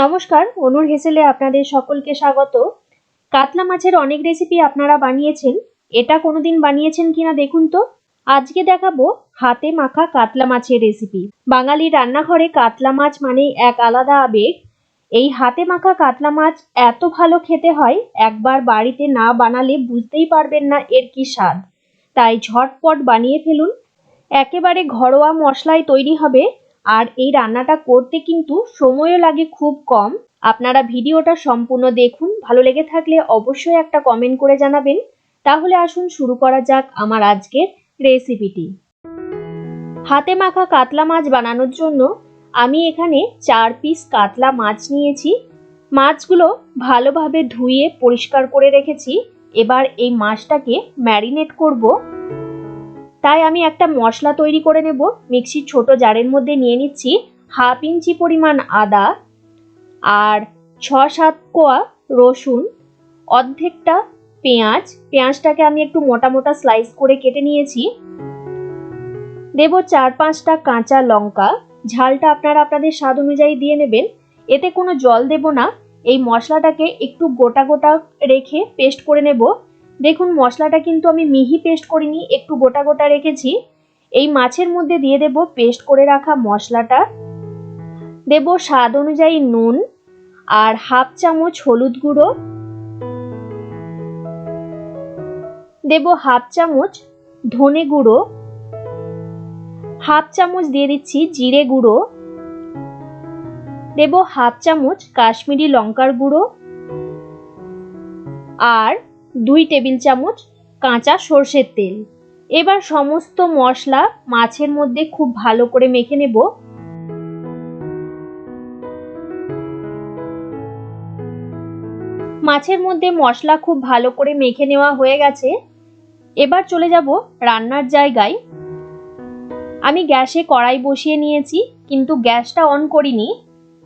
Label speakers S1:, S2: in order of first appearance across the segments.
S1: নমস্কার, অনুর হেসেলে আপনাদের সকলকে স্বাগত। কাতলা মাছের অনেক রেসিপি আপনারা বানিয়েছেন, এটা কোনোদিন বানিয়েছেন কিনা দেখুন তো? আজকে দেখাবো হাতে মাখা কাতলা মাছের রেসিপি বাঙালি রান্নাঘরে কাতলা মাছ মানেই এক আলাদা আবেগ। এই হাতে মাখা কাতলা মাছ এত ভালো খেতে হয়, একবার বাড়িতে না বানালে বুঝতেই পারবেন না এর কি স্বাদ। তাই ঝটপট বানিয়ে ফেলুন। একেবারে ঘরোয়া মশলায় তৈরি হবে আর এই রান্নাটা করতে কিন্তু সময়ও লাগে খুব কম। আপনারা ভিডিওটা সম্পূর্ণ দেখুন, ভালো লেগে থাকলে অবশ্যই একটা কমেন্ট করে জানাবেন। তাহলে আসুন শুরু করা যাক আমার আজকের রেসিপিটি হাতে মাখা কাতলা মাছ বানানোর জন্য আমি এখানে চার পিস কাতলা মাছ নিয়েছি। মাছগুলো ভালোভাবে ধুয়ে পরিষ্কার করে রেখেছি। এবার এই মাছটাকে ম্যারিনেট করব। তাই আমি একটা মশলা তৈরি করে নেব। মিক্সির ছোট জারের মধ্যে নিয়ে নিচ্ছি হাফ ইঞ্চি পরিমাণ আদা আর ছ সাত কোয়া রসুন, অর্ধেকটা পেঁয়াজ। পেঁয়াজটাকে আমি একটু মোটা মোটা স্লাইস করে কেটে নিয়েছি। দেব চার পাঁচটা কাঁচা লঙ্কা। ঝালটা আপনারা আপনাদের স্বাদ অনুযায়ী দিয়ে নেবেন। এতে কোনো জল দেব না। এই মশলাটাকে একটু গোটা গোটা রেখে পেস্ট করে নেব। দেখুন, মশলাটা কিন্তু আমি মিহি পেস্ট করিনি, একটু গোটা গোটা রেখেছি। এই মাছের মধ্যে দিয়ে দেব পেস্ট করে রাখা মশলাটা। দেব স্বাদ অনুযায়ী নুন আর হাফ চামচ হলুদ গুঁড়ো। দেব হাফ চামচ ধনে গুঁড়ো। হাফ চামচ দিয়ে দিচ্ছি জিরে গুঁড়ো। দেব হাফ চামচ কাশ্মীরি লঙ্কার গুঁড়ো। আর দুই টেবিল চামচ কাঁচা সর্ষের তেল। এবার সমস্ত মশলা মাছের মধ্যে খুব ভালো করে মেখে নেব। মাছের মধ্যে মশলা খুব ভালো করে মেখে নেওয়া হয়ে গেছে। এবার চলে যাব রান্নার জায়গায়। আমি গ্যাসে কড়াই বসিয়ে নিয়েছি, কিন্তু গ্যাসটা অন করিনি।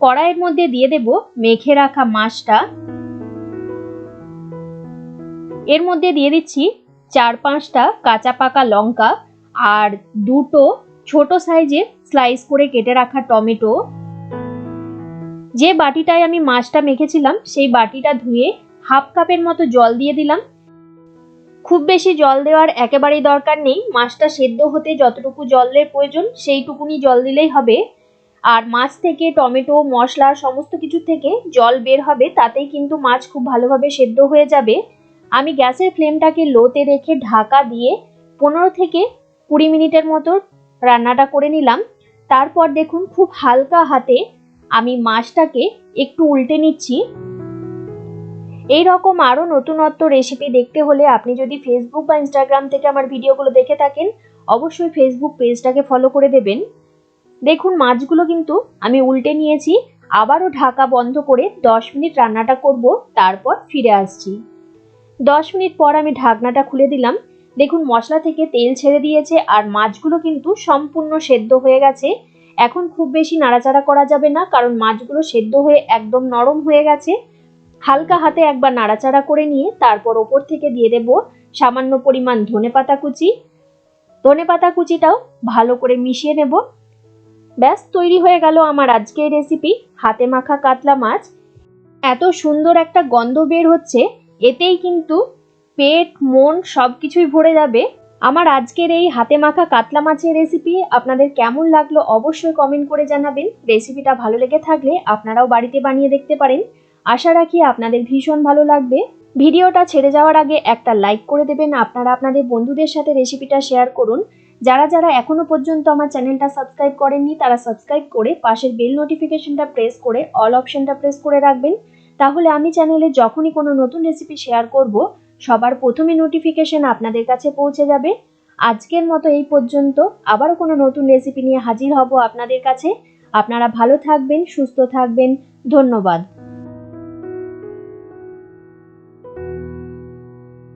S1: কড়াইয়ের মধ্যে দিয়ে দেব মেখে রাখা মাছটা। এর মধ্যে দিয়ে দিচ্ছি চার পাঁচটা কাঁচা পাকা লঙ্কা আর দুটো ছোট সাইজের স্লাইস করে কেটে রাখা টমেটো। যে বাটিটায় আমি মাছটা মেখেছিলাম, সেই বাটিটা ধুয়ে হাফ কাপের মতো জল দিয়ে দিলাম। খুব বেশি জল দেওয়ার একেবারেই দরকার নেই, মাছটা সেদ্ধ হতে যতটুকু জলের প্রয়োজন সেইটুকুনি জল দিলেই হবে। আর মাছ থেকে টমেটো, মশলা, সমস্ত কিছু থেকে জল বের হবে, তাতেই কিন্তু মাছ খুব ভালোভাবে সেদ্ধ হয়ে যাবে। আমি গ্যাসের ফ্লেমটাকে লোতে রেখে ঢাকা দিয়ে পনেরো থেকে কুড়ি মিনিটের মতো রান্নাটা করে নিলাম। তারপর দেখুন খুব হালকা হাতে আমি মাছটাকে একটু উল্টে নিচ্ছি। এই রকম আরও নতুনত্ব রেসিপি দেখতে হলে আপনি যদি ফেসবুক বা ইনস্টাগ্রাম থেকে আমার ভিডিওগুলো দেখে থাকেন, অবশ্যই ফেসবুক পেজটাকে ফলো করে দেবেন। দেখুন মাছগুলো কিন্তু আমি উল্টে নিয়েছি। আবারও ঢাকা বন্ধ করে দশ মিনিট রান্নাটা করব, তারপর ফিরে আসছি। দশ মিনিট পর আমি ঢাকনাটা খুলে দিলাম। দেখুন, মশলা থেকে তেল ছেড়ে দিয়েছে আর মাছগুলো কিন্তু সম্পূর্ণ সেদ্ধ হয়ে গেছে। এখন খুব বেশি নাড়াচাড়া করা যাবে না, কারণ মাছগুলো সেদ্ধ হয়ে একদম নরম হয়ে গেছে। হালকা হাতে একবার নাড়াচাড়া করে নিয়ে তারপর ওপর থেকে দিয়ে দেব সামান্য পরিমাণ ধনে পাতা কুচি। ধনে পাতা কুচিটাও ভালো করে মিশিয়ে নেব। ব্যাস, তৈরি হয়ে গেল আমার আজকের রেসিপি হাতে মাখা কাতলা মাছ। এত সুন্দর একটা গন্ধ বের হচ্ছে। এতেই কিন্তু পেট, মন সব কিছুই ভরে যাবে। আমার আজকের এই হাতে মাখা কাতলা মাছের রেসিপি আপনাদের কেমন লাগল অবশ্যই কমেন্ট করে জানাবেন। রেসিপিটা ভালো লেগে থাকলে আপনারাও বাড়িতে বানিয়ে দেখতে পারেন। আশা রাখি আপনাদের ভীষণ ভালো লাগবে। ভিডিওটা ছেড়ে যাওয়ার আগে একটা লাইক করে দেবেন। আপনারা আপনাদের বন্ধুদের সাথে রেসিপিটা শেয়ার করুন। যারা যারা এখনও পর্যন্ত আমার চ্যানেলটা সাবস্ক্রাইব করেননি, তারা সাবস্ক্রাইব করে পাশের বেল নোটিফিকেশনটা প্রেস করে অল অপশনটা প্রেস করে রাখবেন। তাহলে আমি চ্যানেলে যখনই কোনো নতুন রেসিপি শেয়ার করব, সবার প্রথমে নোটিফিকেশন আপনাদের কাছে পৌঁছে যাবে। আজকের মতো এই পর্যন্ত। আবারও কোনো নতুন রেসিপি নিয়ে হাজির হব আপনাদের কাছে। আপনারা ভালো থাকবেন, সুস্থ থাকবেন। ধন্যবাদ।